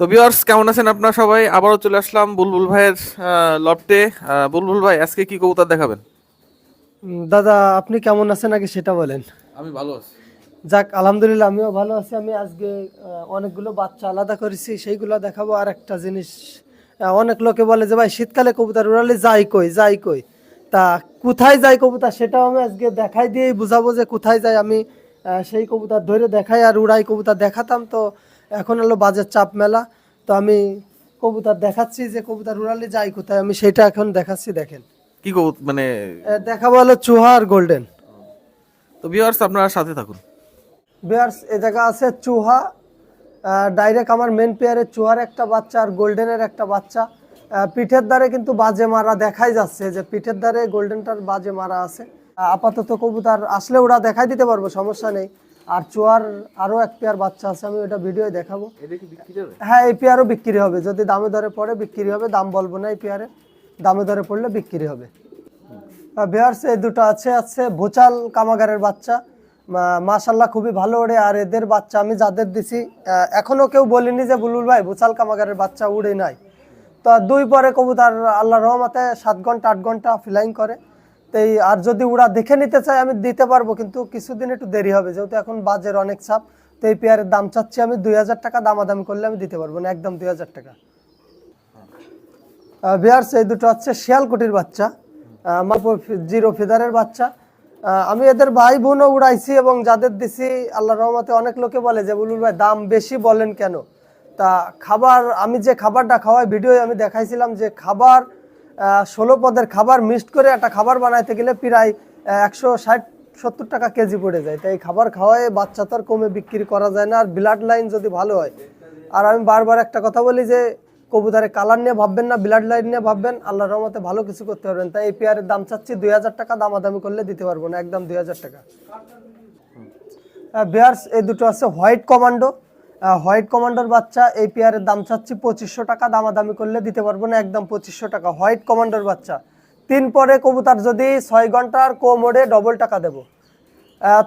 তো ভিউয়ার্স কেমন আছেন আপনারা সবাই? আবারও চলে আসলাম বুলবুল ভাইয়ের লফটে বুলবুল ভাই আজকে কি কবুতর দেখাবেন? দাদা আপনি কেমন আছেন? আগে সেটা বলেন। আমি ভালো আছি। যাক আলহামদুলিল্লাহ আমিও ভালো আছি। আমি আজকে অনেকগুলো বাচ্চা আলাদা করেছি। সেইগুলো দেখাবো আর একটা জিনিস অনেক লোকে বলে যে ভাই শীতকালে কবুতর উড়ালে যাই কই যাই কই? তা কোথায় যাই কবুতর সেটাও আমি আজকে দেখাই দিয়েই বুঝাবো যে কোথায় যাই। আমি সেই কবুতর ধরে দেখাই আর উড়াই কবুতর দেখাতাম। তো এখন হলো বাজার চাপ মেলা। তো আমি কবুতর দেখাচ্ছি যে কবুতর উড়ালে যাই কোথায় আমি সেটা এখন দেখাচ্ছি দেখেন। কি কবুতর মানে দেখাবো হলো চুহা আর গোল্ডেন। তো ভিউয়ার্স আপনারা সাথে থাকুন। বিয়ার্স এ জায়গা আছে চুহা। ডাইরেক্ট আমার মেন পেয়ারের চুহার একটা বাচ্চা আর গোল্ডেনের একটা বাচ্চা। পিঠের দ্বারে কিন্তু বাজে মারা দেখাই যাচ্ছে যে পিঠের দ্বারে গোল্ডেনটার বাজে মারা আছে। আপাতত কবুতর আসলে ওরা দেখাই দিতে পারব সমস্যা নেই। আর চোয়ার আরও এক পেয়ার বাচ্চা আছে আমি ওটা ভিডিও দেখাবো। হ্যাঁ এই পেয়ারও বিক্রি হবে। যদি দামে দরে পড়ে বিক্রি হবে। দাম বলব না এই পেয়ারে। দামে দরে পড়লে বিক্রি হবে। বিহার্স এই দুটো আছে আছে ভোচাল কামাগারের বাচ্চা। মাশাল্লাহ খুবই ভালো ওড়ে। আর এদের বাচ্চা আমি যাদের দিছি আহ, এখনও কেউ বলিনি যে বুলুল ভাই ভোচাল কামাগারের বাচ্চা উড়ে নাই। তো দুই পরে কবুতর আল্লাহ রহমতে সাত ঘণ্টা আট ঘণ্টা ফ্লাইং করে। তো এই আর যদি ওরা দেখে নিতে চাই আমি দিতে পারব, কিন্তু কিছুদিন একটু দেরি হবে, যেহেতু এখন বাজের অনেক চাপ তো এই পেয়ারের দাম চাচ্ছি আমি দুই হাজার টাকা, দামাদামি করলে আমি দিতে পারব না, একদম দুই হাজার টাকা। বিহার্স এই দুটো হচ্ছে শিয়ালকুটির বাচ্চা জিরো ফিদারের বাচ্চা। আমি এদের ভাই বোনও উড়াইছি এবং যাদের দিছি আল্লাহ রহমতে অনেক লোকে বলে যে বুলুল ভাই, দাম বেশি বলেন কেন? তা খাবার, আমি যে খাবারটা খাওয়াই ভিডিও আমি দেখাইছিলাম যে, খাবার ষোলো পদের খাবার মিক্সড করে একটা খাবার বানাইতে গেলে প্রায় একশো ষাট, সত্তর টাকা কেজি পড়ে যায়। তাই খাবার খাওয়ায় বাচ্চা তো আর কমে বিক্রি করা যায় না, আর ব্লাড লাইন যদি ভালো হয়। আর আমি বারবার একটা কথা বলি যে, কবুতরে কালার নিয়ে ভাববেন না ব্লাড লাইন নিয়ে ভাববেন আল্লাহ রহমতে ভালো কিছু করতে পারবেন। তাই এই পেয়ারের দাম চাচ্ছি দুই হাজার টাকা, দামাদামি করলে দিতে পারব না, একদম দুই হাজার টাকা। বেয়ার্স এই দুটো আছে হোয়াইট কমান্ডো হোয়াইট কমান্ডোর বাচ্চা এই পেয়ারের দাম চাচ্ছি পঁচিশশো টাকা দামাদামি করলে দিতে পারব না একদম পঁচিশশো টাকা। হোয়াইট কমান্ডোর বাচ্চা তিন পরে কবুতর যদি ছয় ঘণ্টার কোমোডে ডবল টাকা দেবো।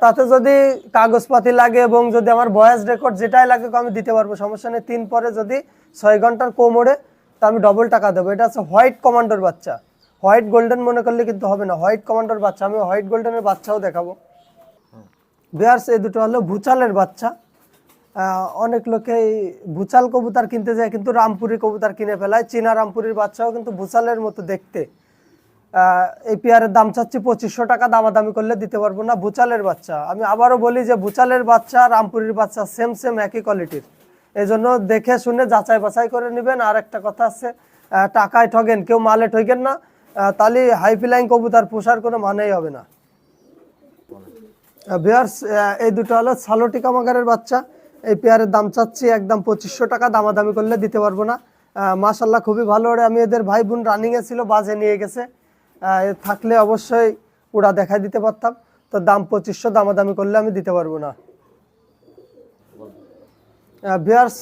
তাতে যদি কাগজপাতি লাগে এবং যদি আমার ভয়েস রেকর্ড যেটাই লাগে আমি দিতে পারব সমস্যা নেই। তিন পরে যদি ছয় ঘণ্টার কোমোড়ে তা আমি ডবল টাকা দেবো। এটা হচ্ছে হোয়াইট কমান্ডোর বাচ্চা। হোয়াইট গোল্ডেন মনে করলে কিন্তু হবে না। হোয়াইট কমান্ডোর বাচ্চা আমি হোয়াইট গোল্ডেনের বাচ্চাও দেখাবো। বিয়ার্স এই দুটো হলো ভুচালের বাচ্চা। অনেক লোকে ভুচাল কবুতর কিনতে যায় কিন্তু রামপুরি কবুতর কিনে ফেলায়। চীনা রামপুরির বাচ্চাও কিন্তু ভুচালের মতো দেখতে। এই পেয়ারের দাম চাচ্ছি পঁচিশশো টাকা দামাদামি করলে দিতে পারব না ভুচালের বাচ্চা। আমি আবারও বলি যে ভুচালের বাচ্চা রামপুরির বাচ্চা সেম সেম একই কোয়ালিটির এই জন্য দেখে শুনে যাচাই বাছাই করে নেবেন। আর একটা কথা আছে টাকায় ঠগেন কেউ মালে ঠগেন না। তাহলে হাই ফ্লাইং কবুতর পোষার কোনো মানেই হবে না। বিয়ার্স এই দুটো হলো সালোটি কামাগারের বাচ্চা। এই পেয়ারের দাম চাচ্ছি একদম পঁচিশশো টাকা দামাদামি করলে দিতে পারব না। মাশাল্লাহ খুবই ভালো ওরে আমি এদের ভাই বোন রানিংয়ে ছিল বাজে নিয়ে গেছে। থাকলে অবশ্যই ওরা দেখাই দিতে পারতাম। তো দাম পঁচিশশো দামাদামি করলে আমি দিতে পারব না। বিয়ার্স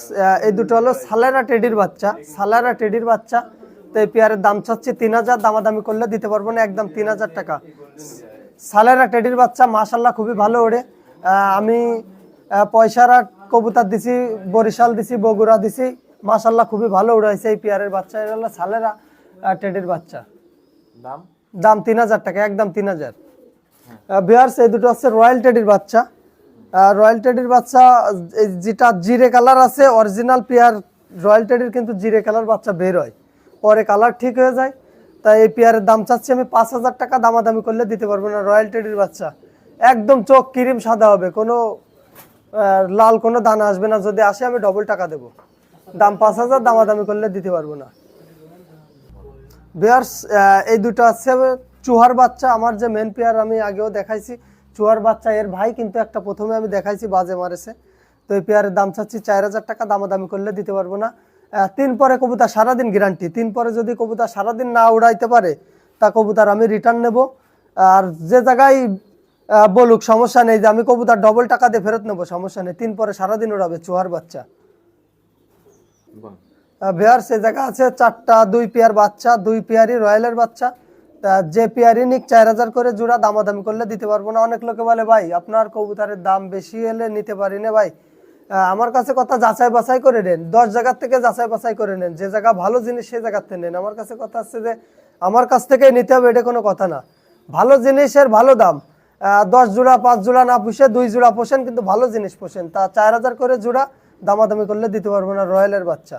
এই দুটো হলো সালেরা টেডির বাচ্চা। সালেরা টেডির বাচ্চা। তো এই পেয়ারের দাম চাচ্ছি তিন হাজার দামাদামি করলে দিতে পারব না একদম তিন হাজার টাকা। সালেরা টেডির বাচ্চা মাশাল্লাহ খুবই ভালো আহ, আমি পয়সারা কবুতর দিছি বরিশাল দিছি বগুড়া দিছি। মাশাল্লাহ খুবই ভালো উড়াইছে এই পেয়ারের বাচ্চা। এটা হলো সালেরা টেডির বাচ্চা। দাম? দাম তিন হাজার টাকা একদম তিন হাজার। বিহার্স এই দুটো হচ্ছে রয়্যাল টেডির বাচ্চা। রয়্যাল টেডির বাচ্চা যেটা জিরে কালার আছে অরিজিনাল পেয়ার রয়্যাল টেডির কিন্তু জিরে কালার বাচ্চা বের হয়। পরে কালার ঠিক হয়ে যায়। তাই এই পেয়ারের দাম চাচ্ছি আমি পাঁচ হাজার টাকা দামাদামি করলে দিতে পারব না রয়্যাল টেডির বাচ্চা। একদম চোখ ক্রিম সাদা হবে কোনো লাল কোনো দানা আসবে না। যদি আসে, আমি ডবল টাকা দেবো। দাম পাঁচ হাজার, দামাদামি করলে দিতে পারব না। বিয়ার্স এই দুটো আছে। চুহার বাচ্চা, আমার যে মেন পেয়ার আমি আগেও দেখাইছি। চুহার বাচ্চা, এর ভাই কিন্তু একটা প্রথমে আমি দেখাইছি, বাজে মারেছে। তো এই পেয়ারের দাম চাচ্ছি চার হাজার টাকা, দামাদামি করলে দিতে পারব না। তিন পরে কবুতর সারাদিন গ্যারান্টি তিন পরে যদি কবুতা সারাদিন না উড়াইতে পারে, তা কবুতার আমি রিটার্ন নেব। আর যে জায়গায় বলুক সমস্যা নেই যে আমি কবুতর ডবল টাকা দিয়ে ফেরত নেব সমস্যা নেই। তিন পরে সারাদিন উড়াবে চুহার বাচ্চা। বেয়ার সে জায়গা আছে চারটা দুই পেয়ার বাচ্চা দুই পেয়ারই রয়্যালের বাচ্চা। তা যে পেয়ারই নিক চার হাজার করে জোড়া দামাদামি করলে দিতে পারব না। অনেক লোকে বলে ভাই আপনার কবুতরের দাম বেশি হলে নিতে পারি না ভাই। আমার কাছে কথা যাচাই বাছাই করে নেন। দশ জায়গার থেকে যাচাই বাছাই করে নেন। যে জায়গা ভালো জিনিস সেই জায়গার থেকে নেন। আমার কাছে কথা হচ্ছে যে আমার কাছ থেকেই নিতে হবে এটা কোনো কথা না। ভালো জিনিসের ভালো দাম। দশ জোড়া, পাঁচ জোড়া না পুষে, দুই জোড়া পোষেন, কিন্তু ভালো জিনিস পোষেন। তা চার হাজার করে জোড়া দামাদামি করলে দিতে পারব না, রয়্যালের বাচ্চা।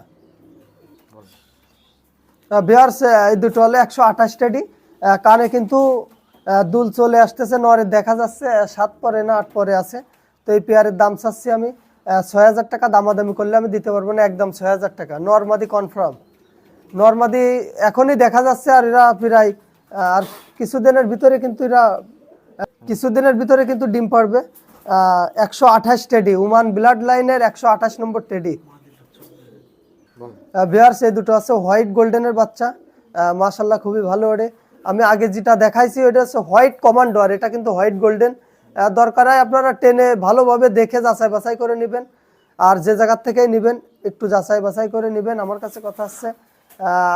বিহার্স এই দুটো হলে একশো আঠাশ টেডি কানে কিন্তু দুল চলে আসতেছে, নরে দেখা যাচ্ছে সাত পরে না আট পরে আছে। তো এই পেয়ারের দাম চাচ্ছি আমি ছয় হাজার টাকা দামাদামি করলে আমি দিতে পারব না, একদম ছয় হাজার টাকা। নর্মাদি কনফার্ম। নর্মাদি এখনই দেখা যাচ্ছে আর এরা প্রায় আর কিছুদিনের ভিতরে কিন্তু এরা কিছুদিনের ভিতরে কিন্তু ডিম পারবে। একশো আঠাশ টেডি, উমান ব্লাড লাইনের একশো আঠাশ নম্বর টেডি। বিহার সেই দুটো আছে, হোয়াইট গোল্ডেনের বাচ্চা। মাশাল্লাহ খুবই ভালো ওড়ে আমি আগে যেটা দেখাইছি ওটা হচ্ছে হোয়াইট কমান্ডো, আর এটা কিন্তু হোয়াইট গোল্ডেন। দরকার হয় আপনারা টেনে ভালোভাবে দেখে যাচাই বাছাই করে নেবেন। আর যে জায়গার থেকেই নেবেন, একটু যাচাই বাছাই করে নেবেন। আমার কাছে কথা আছে।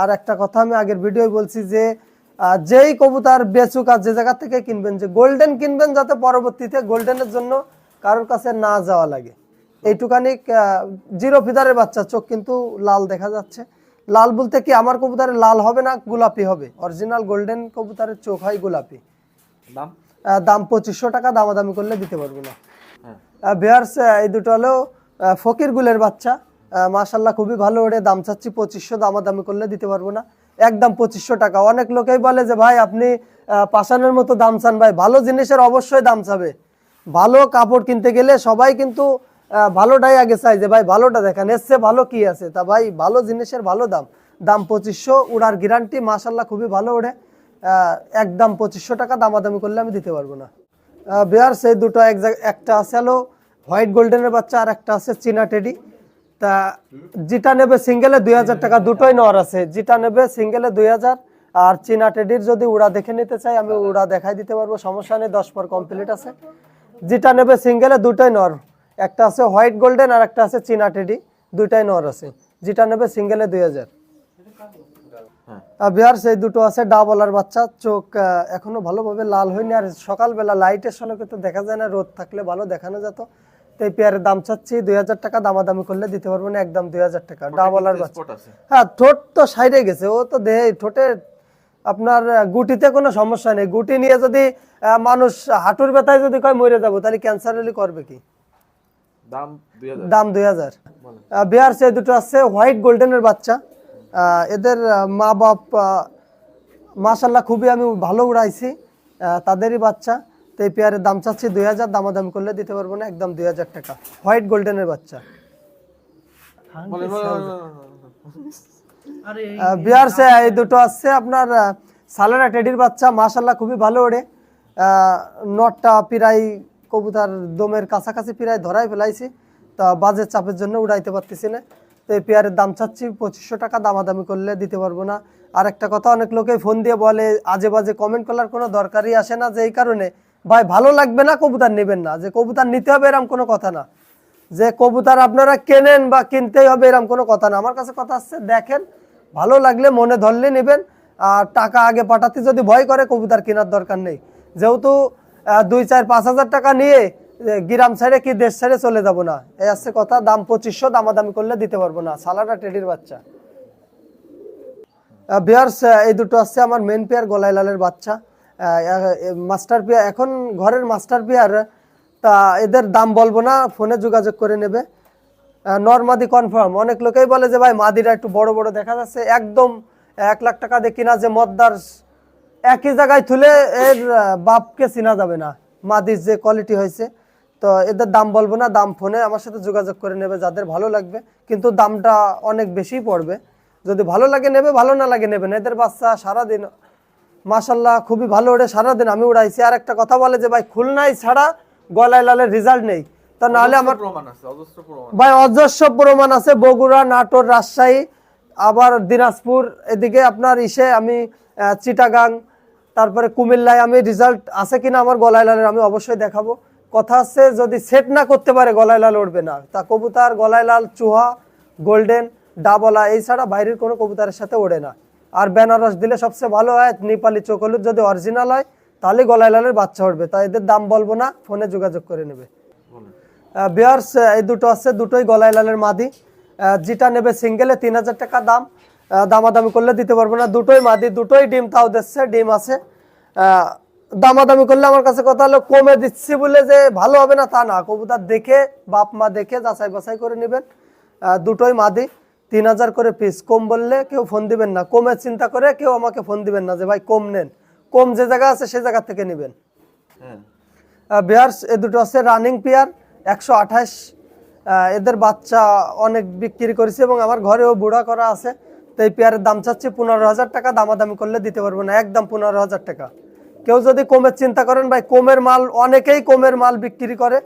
আর একটা কথা আমি আগের ভিডিও বলছি যে যেই কবুতর বেচুক আর যে জায়গা থেকে কিনবেন যে গোল্ডেন কিনবেন যাতে পরবর্তীতে গোল্ডেনের জন্য কারোর কাছে না যাওয়া লাগে। এইটুকানি জিরো ফিদারের বাচ্চা চোখ কিন্তু লাল দেখা যাচ্ছে। লাল বলতে কি আমার কবুতরের লাল হবে না গোলাপি হবে? অরিজিনাল গোল্ডেন কবুতরের চোখ হয় গোলাপি। দাম? দাম পঁচিশশো টাকা দামাদামি করলে দিতে পারব না। হ্যাঁ। বিহার্স এই দুটো হলো ফকির গুলের বাচ্চা। মাশাল্লাহ খুবই ভালো ওরে দাম চাচ্ছি পঁচিশশো দামাদামি করলে দিতে পারব না। একদম পঁচিশশো টাকা। অনেক লোকেই বলে যে, ভাই, আপনি পাষাণের মতো দাম চান। ভাই, ভালো জিনিসের অবশ্যই দাম চাবে। ভালো কাপড় কিনতে গেলে সবাই কিন্তু ভালোটাই আগে চাই যে, ভাই, ভালোটা দেখেন এসছে ভালো কি আছে? তা ভাই, ভালো জিনিসের ভালো দাম। দাম পঁচিশশো, উড়ার গ্যারান্টি মাশাল্লাহ খুবই ভালো ওড়ে। একদম পঁচিশশো টাকা দামাদামি করলে আমি দিতে পারব না। বিহার, সেই দুটো এক একটা আছে হলো, হোয়াইট গোল্ডেনের বাচ্চা আর একটা আছে চীনা টেডি। তা যেটা নেবে সিঙ্গেলে দুই হাজার টাকা দুটোই নেওয়ার আছে। যেটা নেবে সিঙ্গেলে দুই হাজার আর চীনা টেডির যদি উড়া দেখে নিতে চাই আমি উড়া দেখাই দিতে পারব সমস্যা নেই দশ পর কমপ্লিট আছে। যেটা নেবে সিঙ্গেলে দুটোই নর একটা আছে হোয়াইট গোল্ডেন আর একটা আছে চীনা টেডি দুইটাই নর আছে। যেটা নেবে সিঙ্গেলে দুই হাজার। হ্যাঁ। আর বিহার সেই দুটো আছে ডাবলার বাচ্চা। চোখ এখনও ভালোভাবে লাল হয়নি আর সকালবেলা লাইটের সলকে তো দেখা যায় না রোদ থাকলে ভালো দেখানো যেত। তো এই পেয়ারের দাম চাচ্ছি দুই হাজার টাকা দামাদামি করলে দিতে পারব না একদম দুই হাজার টাকা। ডাবলার বাচ্চা। হ্যাঁ ঠোঁট তো সাইডে গেছে ও তো দেহে ঠোঁটে আপনার গুটিতে কোনো সমস্যা নেই। গুটি নিয়ে যদি মানুষ হাঁটুর ব্যথায় যদি কয় মরে যাব তাহলে ক্যান্সার হলে করবে কি? দাম দুই হাজার। বিহার সে দুটো আছে হোয়াইট গোল্ডেনের বাচ্চা। এদের মা বাপ মাশাল্লাহ খুবই আমি ভালো উড়াইছি তাদেরই বাচ্চা। তো এই পেয়ারের দাম চাচ্ছি দুই হাজার দামাদামি করলে দিতে পারব না একদম দুই হাজার টাকা। হোয়াইট গোল্ডেনের বাচ্চা। বলেন, বলেন, বলেন, বলেন। বিহার সে এই দুটো আসছে আপনার সালানা টেডির বাচ্চা মাশাল্লাহ খুবই ভালো ওড়ে। নটটা প্রায় কবুতার দমের কাছাকাছি প্রায় ধরাই ফেলাইছি তা বাজের চাপের জন্য উড়াইতে পারতেছি না। তো এই পেয়ারের দাম চাচ্ছি পঁচিশশো টাকা দামাদামি করলে দিতে পারব না। আর একটা কথা অনেক লোকে ফোন দিয়ে বলে আজে বাজে কমেন্ট করার কোনো দরকারই আসে না যে এই কারণে ভাই, ভালো লাগবে না, কবুতার নেবেন না। যে কবুতার নিতে হবে এরকম কোনো কথা না। যে কবুতর আপনারা কেনেন বা কিনতেই হবে এরকম কোনো কথা না। আমার কাছে কথা আসছে, দেখেন, ভালো লাগলে মনে ধরলে নেবেন। আর টাকা আগে পাঠাতে যদি ভয় করে, কবুতর কেনার দরকার নেই। যেহেতু দুই চার পাঁচ হাজার টাকা নিয়ে গ্রাম ছেড়ে কি দেশ ছেড়ে চলে যাব না। এই আসছে কথা, দাম পঁচিশশো, দামাদামি করলে দিতে পারব না। সালাডা টেডির বাচ্চা। বিয়ার্স এই দুটো আসছে আমার মেন পেয়ার গলায় লালের বাচ্চা। মাস্টার পেয়ার এখন ঘরের মাস্টার পেয়ার, তা এদের দাম বলব না, ফোনে যোগাযোগ করে নেবে। নর্মাদি কনফার্ম অনেক লোকেই বলে যে, ভাই, মাদিরা একটু বড় বড় দেখা যাচ্ছে। একদম এক লাখ টাকা দিয়ে কিনা যে মদ্দার, একই জায়গায় তুলে এর বাপকে চিনা যাবে না, মাদির যে কোয়ালিটি হয়েছে। তো এদের দাম বলব না, দাম ফোনে আমার সাথে যোগাযোগ করে নেবে, যাদের ভালো লাগবে। কিন্তু দামটা অনেক বেশি পড়বে। যদি ভালো লাগে, নেবে, ভালো না লাগে, নেবে না। এদের বাচ্চা সারাদিন মাশাল্লাহ খুবই ভালো ওড়ে সারাদিন আমি উড়াইছি। আর একটা কথা বলে যে ভাই খুলনাই ছাড়া গলায় লালের রেজাল্ট নেই। তা নাহলে আমার ভাই অজস্র প্রমাণ আছে। বগুড়া নাটোর রাজশাহী আবার দিনাজপুর এদিকে আপনার ইসে আমি চিটাগাং তারপরে কুমিল্লায় আমি রেজাল্ট আছে কিনা আমার গলায় লালের আমি অবশ্যই দেখাবো। কথা আছে যদি সেট না করতে পারে গলায় লাল উঠবে না। তা কবুতার গলায় লাল চুহা গোল্ডেন ডাবলা এই ছাড়া বাইরের কোনো কবুতারের সাথে ওড়ে না। আর বেনারস দিলে সবচেয়ে ভালো হয় নেপালি চোকলুর যদি অরিজিনাল হয় তাহলে গলায় লালের বাচ্চা উঠবে। তাই এদের দাম বলব না ফোনে যোগাযোগ করে নেবে। বিয়ার্স এই দুটো আছে দুটোই গলায় লালের মাদি। যেটা নেবে সিঙ্গেলে তিন হাজার টাকা দাম। দামাদামি করলে দিতে পারব না দুটোই মাদি দুটোই ডিম তাও দিচ্ছে ডিম আছে। দামাদামি করলে আমার কাছে কথা হলো কমে দিচ্ছি বলে যে ভালো হবে না তা না কবুতর দেখে বাপ মা দেখে যাচাই বাছাই করে নেবেন। দুটোই মাদি। তিন হাজার করে পিস কম বললে কেউ ফোন দিবেন না। কমে চিন্তা করে কেউ আমাকে ফোন দিবেন না যে ভাই কম নেন। কম যে জায়গা আছে সেই জায়গা থেকে নেবেন। হ্যাঁ। বিয়ার্স এ দুটো আছে রানিং পেয়ার একশো আঠাশ। এদের বাচ্চা অনেক বিক্রি করেছি এবং আমার ঘরেও বুড়া করা আছে। তো এই পেয়ারের দাম চাচ্ছি পনেরো হাজার টাকা। দামাদামি করলে দিতে পারব না। একদম পনেরো হাজার টাকা। কেউ যদি কমের চিন্তা করেন ভাই কমের মাল অনেকেই কমের মাল বিক্রি করে।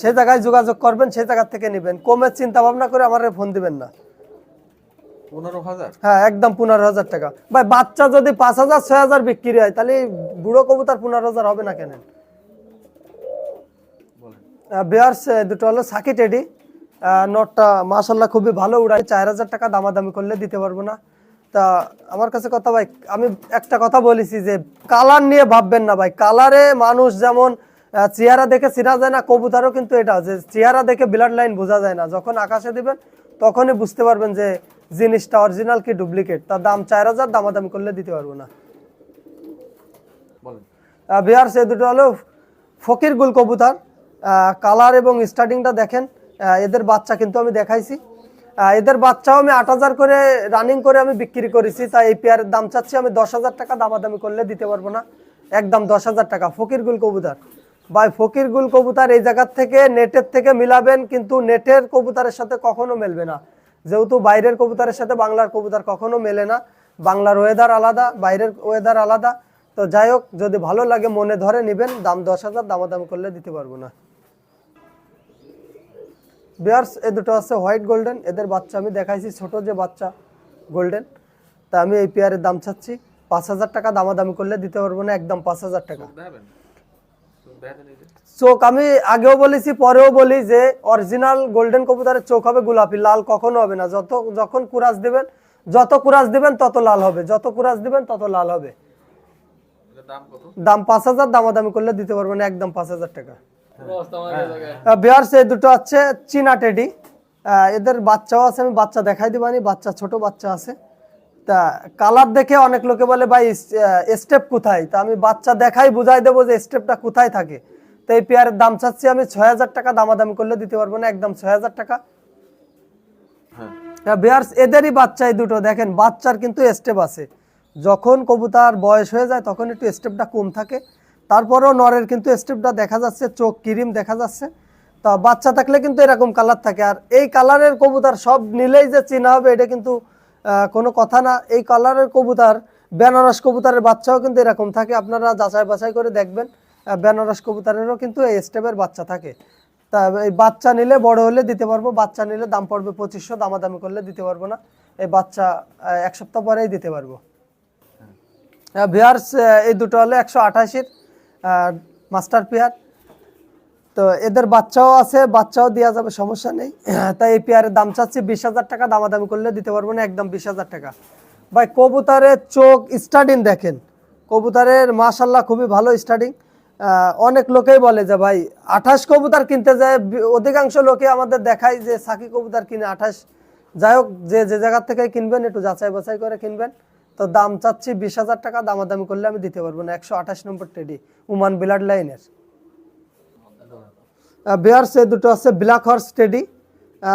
সে জায়গায় যোগাযোগ করবেন সেই জায়গা থেকে নেবেন। কমের চিন্তা ভাবনা করে আমার ফোন দিবেন না। হ্যাঁ একদম পনেরো হাজার টাকা। ভাই বাচ্চা যদি পাঁচ হাজার ছয় হাজার বিক্রি হয় তাহলে বুড়ো কবুতার পনেরো হাজার হবে না কেন? বলেন। দুটো হলো সাকি টেডি নোটটা মাশাল্লাহ খুবই ভালো উড়াই চার হাজার টাকা দামাদামি করলে দিতে পারব না। তা আমার কাছে কথা ভাই আমি একটা কথা বলেছি যে কালার নিয়ে ভাববেন না ভাই। কালারে মানুষ যেমন চেহারা দেখে চিনা যায় না কবুতারও কিন্তু এটা যে চেহারা দেখে ব্লাড লাইন বোঝা যায় না। যখন আকাশে দিবেন তখনই বুঝতে পারবেন যে জিনিসটা অরিজিনাল কি ডুপ্লিকেট তার দাম চার হাজার দামাদামি করলে দিতে পারব না। বলেন। বিহার সে দুটো হলো ফকির গুল কবুতর। কালার এবং স্টার্টিংটা দেখেন। এদের বাচ্চা কিন্তু আমি দেখাইছি। এদের বাচ্চাও আমি আট হাজার করে রানিং করে আমি বিক্রি করেছি। তাই এই পেয়ারের দাম চাচ্ছি আমি দশ হাজার টাকা দামাদামি করলে দিতে পারব না। একদম দশ হাজার টাকা ফকির গুল কবুতর। ভাই ফকির গুল কবুতর এই জায়গার থেকে নেটের থেকে মিলাবেন কিন্তু নেটের কবুতরের সাথে কখনো মেলবে না। যেহেতু বাইরের কবুতরের সাথে বাংলার কবুতর কখনো মেলে না। বাংলার ওয়েদার আলাদা, বাইরের ওয়েদার আলাদা। তো যাই হোক, যদি ভালো লাগে মনে ধরে নেবেন, দাম দশ হাজার, দামাদাম করলে দিতে পারব না। বিয়ার্স, এ দুটো আছে হোয়াইট গোল্ডেন। এদের বাচ্চা আমি দেখাইছি, ছোট যে বাচ্চা গোল্ডেন। তা আমি এই পেয়ারের দাম চাচ্ছি। পাঁচ হাজার টাকা দামাদামি করলে দিতে পারব না, একদম পাঁচ হাজার টাকা। এই। চোখ আমি আগেও বলেছি পরেও বলি যে অরিজিনাল গোল্ডেন কবুতরের চোখ হবে গোলাপি লাল কখনো হবে না। যত যখন কুরাস দিবেন যত কুরাস দিবেন তত লাল হবে। যত কুরাস দিবেন তত লাল হবে। দাম পাঁচ হাজার দামাদামি করলে দিতে পারব না একদম পাঁচ হাজার টাকা। বিহার সে দুটো আছে চীনা টেডি। এদের বাচ্চাও আছে আমি বাচ্চা দেখাই দিবানি বাচ্চা ছোট বাচ্চা আছে। তা কালার দেখে অনেক লোকে বলে ভাই স্টেপ কোথায়? তা আমি বাচ্চা দেখাই বুঝাই দেবো যে স্টেপটা কোথায় থাকে। তো এই পেয়ারের দাম চাচ্ছি আমি ছয় হাজার টাকা দামাদামি করলে দিতে পারব না একদম ছয় হাজার টাকা। হ্যাঁ। বিয়ার্স এদেরই বাচ্চা এই দুটো। দেখেন বাচ্চার কিন্তু স্টেপ আছে। যখন কবুতার বয়স হয়ে যায় তখন একটু স্টেপটা কম থাকে। তারপরেও নরের কিন্তু স্টেপটা দেখা যাচ্ছে চোখ কিরিম দেখা যাচ্ছে। তা বাচ্চা থাকলে কিন্তু এরকম কালার থাকে। আর এই কালারের কবুতার সব নিলেই যে চেনা হবে এটা কিন্তু কোনো কথা না। এই কালারের কবুতার বেনারস কবুতারের বাচ্চাও কিন্তু এরকম থাকে। আপনারা যাচাই বাছাই করে দেখবেন। বেনারস কবুতারেরও কিন্তু এই স্টেপের বাচ্চা থাকে। তা এই বাচ্চা নিলে বড় হলে দিতে পারব, বাচ্চা নিলে দাম পড়বে পঁচিশশো, দামাদামি করলে দিতে পারব না। এই বাচ্চা এক সপ্তাহ পরেই দিতে পারব। ভিয়ার্স এই দুটো হলো একশো আঠাশির মাস্টার পেয়ার। তো এদের বাচ্চাও আছে, বাচ্চাও দেওয়া যাবে, সমস্যা নেই। তাই এই পেয়ারের দাম চাচ্ছি বিশ হাজার টাকা, দামাদামি করলে দিতে পারব না, একদম বিশ হাজার টাকা। ভাই, কবুতরের চোখ স্টার্টিং দেখেন। কবুতরের মাশাল্লাহ খুবই ভালো স্টার্টিং। অনেক লোকেই বলে যে, ভাই, আঠাশ কবুতর কিনতে যায়। অধিকাংশ লোকে আমাদের দেখায় যে, সাকি কবুতর কিনে আঠাশ। যাই হোক, যে যে জায়গার থেকে কিনবেন, একটু যাচাই বাছাই করে কিনবেন। তো দাম চাচ্ছি বিশ হাজার টাকা, দামাদামি করলে আমি দিতে পারব না। একশো আঠাশ নম্বর টেডি, উমান বিলাড লাইনের। বিহার সে দুটো আছে, ব্ল্যাক হর্স স্টেডি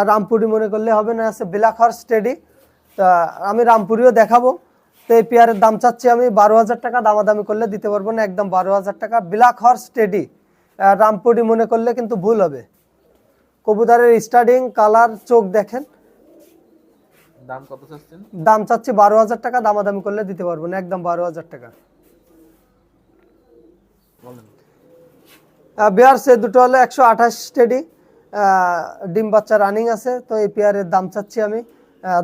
রামপুরি মনে করলে হবে না, আছে ব্ল্যাক হর্স স্টেডি তা, আমি রামপুরিও দেখাবো। তো এই পেয়ারের দাম চাচ্ছি আমি বারো হাজার টাকা দামাদামি করলে দিতে পারব না একদম বারো হাজার টাকা। ব্ল্যাক হর্স স্টেডি রামপুরি মনে করলে কিন্তু ভুল হবে। কবুতরের স্টার্টিং কালার চোখ দেখেন। দাম কত চাচ্ছেন? দাম চাচ্ছি বারো হাজার টাকা দামাদামি করলে দিতে পারব না একদম বারো হাজার টাকা। বিহার সে দুটো হলো একশো আঠাশ স্টেডি ডিম বাচ্চা রানিং আছে তো এই পেয়ারের দাম চাচ্ছি আমি।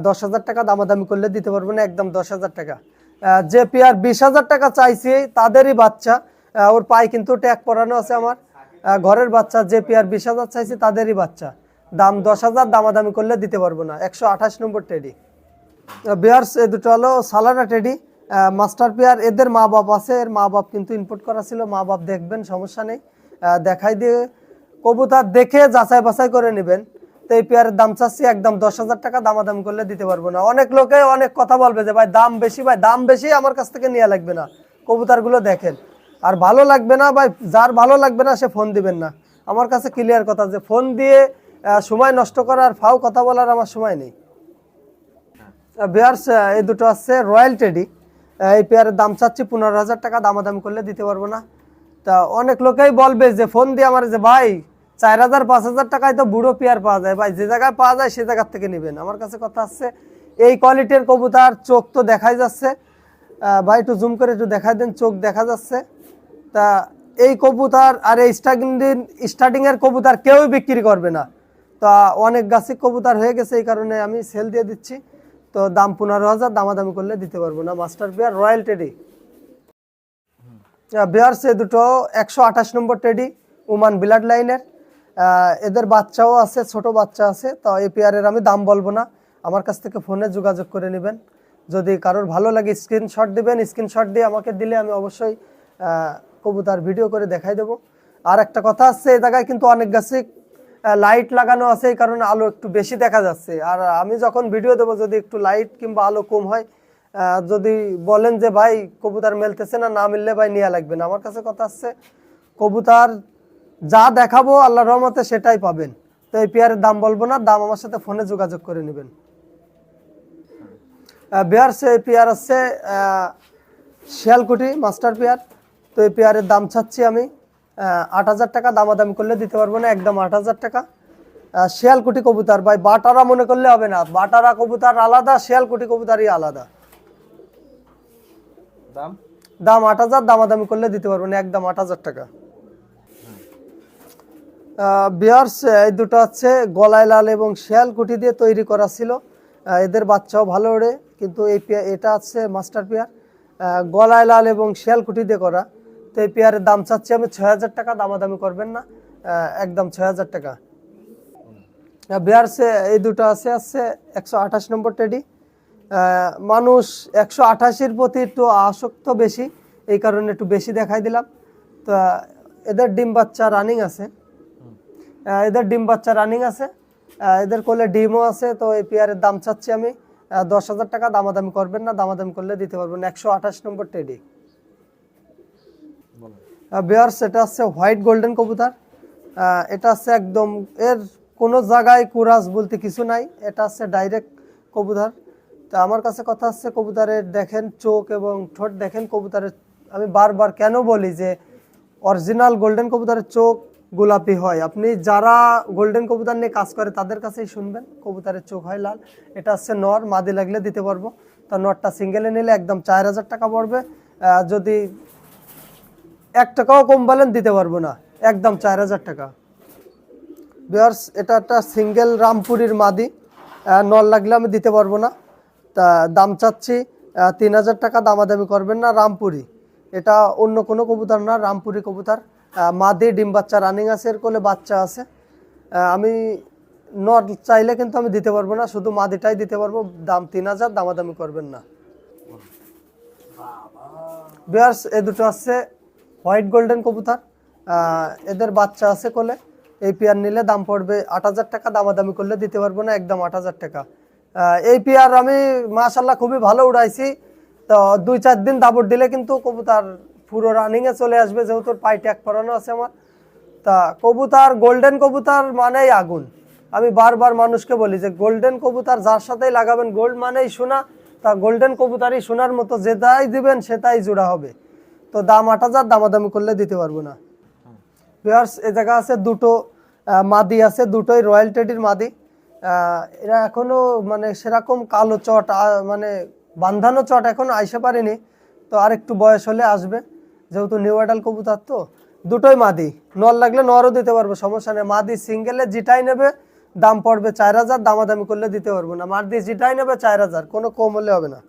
দশ হাজার টাকা দামাদামি করলে দিতে পারব না, একদম দশ হাজার টাকা। যে পেয়ার বিশ হাজার টাকা চাইছি, তাদেরই বাচ্চা। ওর পায়ে কিন্তু ট্যাগ পরানো আছে আমার। ঘরের বাচ্চা যে পেয়ার বিশ হাজার চাইছি, তাদেরই বাচ্চা। দাম দশ হাজার, দামাদামি করলে দিতে পারব না। একশো আঠাশ নম্বর টেডি। বিয়ার্স, এ দুটো হলো সালানা টেডি। মাস্টার পেয়ার, এদের মা বাপ আছে, এর মা বাপ কিন্তু ইনপুট করা ছিল। মা বাপ দেখবেন, সমস্যা নেই। দেখাই দিয়ে, কবুতর দেখে যাচাই বাছাই করে নেবেন। তো এই পেয়ারের দাম চাচ্ছি একদম দশ হাজার টাকা, দামাদাম করলে দিতে পারব না। অনেক লোকে অনেক কথা বলবে যে, ভাই, দাম বেশি, ভাই, দাম বেশি আমার কাছ থেকে নেওয়া লাগবে না। কবুতরগুলো দেখেন, আর ভালো লাগবে না, ভাই, যার ভালো লাগবে না, সে ফোন দিবেন না। আমার কাছে ক্লিয়ার কথা যে ফোন দিয়ে সময় নষ্ট করার, ফাও কথা বলার আমার সময় নেই। বিয়ার্স এই দুটো আছে রয়্যাল টেডি এই পেয়ারের দাম চাচ্ছি পনেরো হাজার টাকা, দামাদামি করলে দিতে পারব না। তা অনেক লোকেই বলবে যে ফোন দিয়ে আমার যে, ভাই চার হাজার, পাঁচ হাজার টাকায় তো বুড়ো পেয়ার পাওয়া যায়। ভাই, যে জায়গায় পাওয়া যায়, সে জায়গার থেকে নেবেন। আমার কাছে কথা আছে, এই কোয়ালিটির কবুতর চোখ তো দেখাই যাচ্ছে। ভাই, একটু জুম করে একটু দেখাই দেন, চোখ দেখা যাচ্ছে। তা এই কবুতর আর এই স্টার্টিং স্টার্টিং এর কবুতর কেউই বিক্রি করবে না। তা অনেক গাছি কবুতর হয়ে গেছে, এই কারণে আমি সেল দিয়ে দিচ্ছি। তো দাম পনেরো হাজার, দামাদামি করলে দিতে পারব না। Master bear royal teddy bear সে দুটো একশো আঠাশ নম্বর টেডি উমান ব্লাড লাইনের এদের বাচ্চাও আছে, ছোট বাচ্চা আছে, তো এই পেয়ারের আমি দাম বলব না। আমার কাছ থেকে ফোনে যোগাযোগ করে নেবেন। যদি কারোর ভালো লাগে স্ক্রিনশট দিবেন স্ক্রিনশট দিয়ে আমাকে দিলে আমি অবশ্যই কবুতার ভিডিও করে দেখাই দেবো। আর একটা কথা আছে, এই জায়গায় কিন্তু অনেক গাছে লাইট লাগানো আছে, এই কারণে আলো একটু বেশি দেখা যাচ্ছে। আর আমি যখন ভিডিও দেবো, যদি একটু লাইট কিংবা আলো কম হয় যদি বলেন যে, ভাই, কবুতার মেলতেছে না না মিললে ভাই নেওয়া লাগবে না। আমার কাছে কথা আছে, কবুতর যা দেখাবো আল্লাহ রহমতে সেটাই পাবেন। তো এই পেয়ারের দাম বলব না দাম আমার সাথে ফোনে যোগাযোগ করে নেবেন। পেয়ার সে পেয়ার আছে শিয়ালকুটি মাস্টার পেয়ার। তো এই পেয়ারের দাম চাচ্ছি আমি আট হাজার টাকা দামাদামি করলে দিতে পারব না একদম আট হাজার টাকা। শিয়ালকুটি কবুতর ভাই বাটারা মনে করলে হবে না বাটারা কবুতর আলাদা শিয়ালকুটি কবুতরই আলাদা। দাম? দাম আট হাজার দামাদামি করলে দিতে পারব না একদম আট হাজার টাকা। বিয়ার্স এই দুটো হচ্ছে গলায় লাল এবং শিয়াল কুটি দিয়ে তৈরি করা ছিল। এদের বাচ্চাও ভালো ওড়ে, কিন্তু এই এটা আছে মাস্টার পেয়ার। গলায় লাল এবং শিয়াল কুটি দিয়ে করা। তো এই পেয়ারের দাম চাচ্ছি আমি ছয় হাজার টাকা, দামাদামি করবেন না। একদম ছয় হাজার টাকা। বিহারসে এই দুটো আছে আছে একশো আঠাশ নম্বর টেডি। মানুষ একশো আঠাশির প্রতি একটু আসক্ত বেশি, এই কারণে একটু বেশি দেখাই দিলাম। তো, এদের ডিম বাচ্চা রানিং আছে। এদের ডিম বাচ্চা রানিং আছে। এদের কোলে ডিমও আছে, তো এই পেয়ারের দাম চাচ্ছি আমি দশ হাজার টাকা। দামাদামি করবেন না, দামাদামি করলে দিতে পারবেন। একশো আঠাশ নম্বর টেডি বেয়ার্স এটা হচ্ছে হোয়াইট গোল্ডেন কবুতর। এটা হচ্ছে একদম, এর কোনো জায়গায় কুরাস বলতে কিছু নাই। এটা হচ্ছে ডাইরেক্ট কবুতর। তো আমার কাছে কথা হচ্ছে কবুতরের দেখেন চোখ এবং ঠোঁট। দেখেন কবুতরের, আমি বারবার কেন বলি যে অরিজিনাল গোল্ডেন কবুতরের চোখ গোলাপি হয়। আপনি যারা গোল্ডেন কবুতর নিয়ে কাজ করে, তাদের কাছেই শুনবেন। কবুতরের চোখ হয় লাল। এটা হচ্ছে নর, মাদি লাগলে দিতে পারব। তা নরটা সিঙ্গেলে নিলে একদম চার হাজার টাকা পড়বে। যদি এক টাকাও কম বলেন দিতে পারব না। একদম চার হাজার টাকা। বিয়ার্স এটা একটা সিঙ্গেল রামপুরির মাদি। নল লাগলে আমি দিতে পারব না। তা দাম চাচ্ছি তিন হাজার টাকা। দামাদামি করবেন না, রামপুরি। এটা অন্য কোনো কবুতর না, রামপুরি কবুতর। মাদি ডিম বাচ্চা রানিং আছে, এর কোলে বাচ্চা আছে। আমি নট চাইলে কিন্তু আমি দিতে পারব না, শুধু মাদিটাই দিতে পারব, দাম তিন হাজার, দামাদামি করবেন না। বিয়ার্স এ দুটো আছে হোয়াইট গোল্ডেন কবুতর এদের বাচ্চা আছে কোলে। এই পেয়ার নিলে দাম পড়বে আট হাজার টাকা, দামাদামি করলে দিতে পারব না, একদম আট হাজার টাকা। এই পেয়ার আমি মাশাল্লাহ খুবই ভালো উড়াইছি। তো দুই চার দিন দাবর দিলে কিন্তু কবুতর পুরো রানিংয়ে চলে আসবে যেহেতু পায়ে ট্যাগ করানো আছে আমার। তা কবুতর গোল্ডেন কবুতর মানেই আগুন। আমি বারবার মানুষকে বলি যে গোল্ডেন কবুতর যার সাথেই লাগাবেন গোল্ড মানেই সোনা। তা গোল্ডেন কবুতরই সোনার মতো যেটাই দিবেন, সেটাই জোড়া হবে। তো দাম আট হাজার, দামাদামি করলে দিতে পারব না। বিহার্স এ জায়গা আছে দুটো মাদি আছে, দুটোই রয়্যাল টেডির মাদি। এরা এখনও মানে সেরকম কালো চট মানে বান্ধানো চট এখন আইসে পারেনি। তো আর একটু বয়স হলে আসবে। যেহেতু নিউ অ্যাডাল কবুতর তো, দুটোই মাদি। নর লাগলে নরও দিতে পারব, সমস্যা নেই। মাদি সিঙ্গেলে জিটাই নেবে, দাম পড়বে চার হাজার, দামাদামি করলে দিতে পারব না। মাদি জিটাই নেবে চার হাজার, কোনো কম হলে হবে না।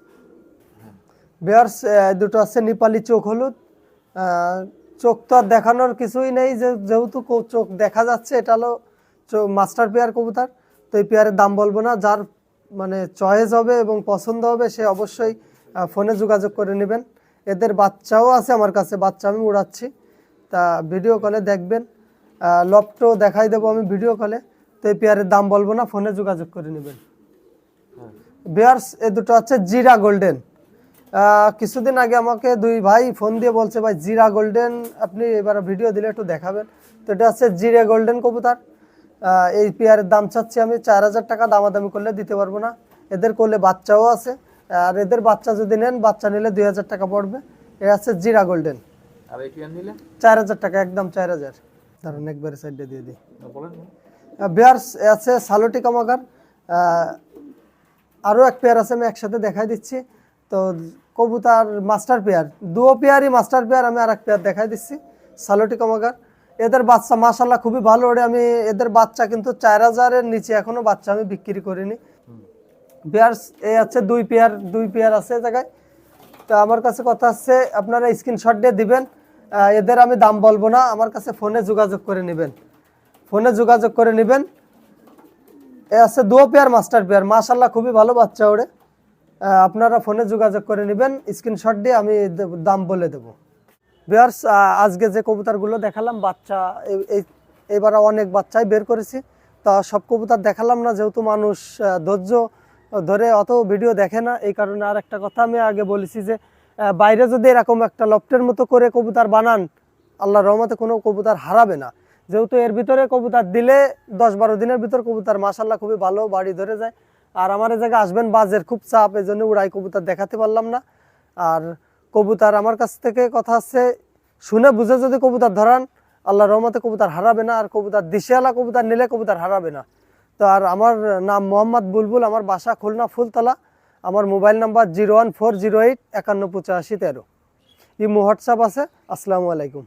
বেয়ার্স দুটো আছে নেপালি চোখ হলুদ। চোখ তো আর দেখানোর কিছুই নেই যেহেতু চোখ দেখা যাচ্ছে, এটা হলো মাস্টার পেয়ার কবুতার। তো এই পেয়ারের দাম বলব না, যার মানে চয়েস হবে এবং পছন্দ হবে, সে অবশ্যই ফোনে যোগাযোগ করে নেবেন। এদের বাচ্চাও আছে আমার কাছে, বাচ্চা আমি উড়াচ্ছি। তা ভিডিও কলে দেখবেন। লপটো দেখাই দেবো আমি ভিডিও কলে তো এই পেয়ারের দাম বলব না ফোনে যোগাযোগ করে নেবেন। বিয়ার্স এ দুটো হচ্ছে জিরা গোল্ডেন। কিছুদিন আগে আমাকে দুই ভাই ফোন দিয়ে বলছে, ভাই, জিরা গোল্ডেন, আপনি এবার ভিডিও দিলে একটু দেখাবেন। তো এটা হচ্ছে জিরা গোল্ডেন কবুতার। এই পেয়ারের দাম চাচ্ছি আমি, চার হাজার টাকা দামাদামি করলে দিতে পারব না। এদের করলে বাচ্চাও আছে। আর এদের বাচ্চা যদি নেন বাচ্চা নিলে দুই হাজার টাকা পড়বে। এ আছে জিরা গোল্ডেন। আর এই নিলে? চার হাজার টাকা একদম চার হাজার। দাঁড়ান একবারে সাইডে দিয়ে দিই। বিয়ার্স আছে সালোটি কামাগার। আরও এক পেয়ার আছে আমি একসাথে দেখাই দিচ্ছি। তো কবুতার মাস্টার পেয়ার দুও পেয়ারই মাস্টার পেয়ার আমি আর এক পেয়ার দেখাই দিচ্ছি সালোটি কামাগার। এদের বাচ্চা মাসাল্লাহ খুবই ভালো ওরে আমি এদের বাচ্চা কিন্তু চার হাজারের নিচে এখনও বাচ্চা আমি বিক্রি করিনি। পেয়ার্স এই আছে, দুই পেয়ার দুই পেয়ার আছে এ জায়গায়। তো আমার কাছে কথা হচ্ছে আপনারা স্ক্রিনশট দিয়ে দিবেন। এদের আমি দাম বলব না, আমার কাছে ফোনে যোগাযোগ করে নেবেন। ফোনে যোগাযোগ করে নেবেন। এ আছে দুও পেয়ার, মাস্টার পেয়ার। মাশাল্লাহ খুবই ভালো বাচ্চা ওরে। আপনারা ফোনে যোগাযোগ করে নেবেন স্ক্রিনশট দিয়ে আমি দাম বলে দেবো। বিয়ার্স আজকে যে কবুতারগুলো দেখালাম, বাচ্চা, এ- এই এবার অনেক বাচ্চাই বের করেছি। তা সব কবুতার দেখালাম না, যেহেতু মানুষ ধৈর্য ধরে অত ভিডিও দেখে না, এই কারণে আর একটা কথা আমি আগে বলেছি যে বাইরে যদি এরকম একটা লফটের মতো করে কবুতর বানান, আল্লাহ রহমতে কোনো কবুতর হারাবে না। যেহেতু এর ভিতরে কবুতর দিলে দশ বারো দিনের ভিতর কবুতর মাসাল্লাহ খুবই ভালো বাড়ি ধরে যায়। আর আমার এই জায়গায় আসবেন, বাজের খুব চাপ এই জন্য উড়াই কবুতর দেখাতে পারলাম না। আর কবুতর আমার কাছ থেকে কথা হচ্ছে শুনে বুঝে যদি কবুতর ধরান, আল্লাহ রহমতে কবুতর হারাবে না, আর কবুতর দিশেওয়ালা কবুতর নিলে কবুতর হারাবে না। তো আর আমার নাম মোহাম্মদ বুলবুল, আমার বাসা খুলনা ফুলতলা। আমার mobile number zero one four zero eight একান্ন পঁচাশি তেরো। ইমো হোয়াটসঅ্যাপ আছে, আসসালামু আলাইকুম।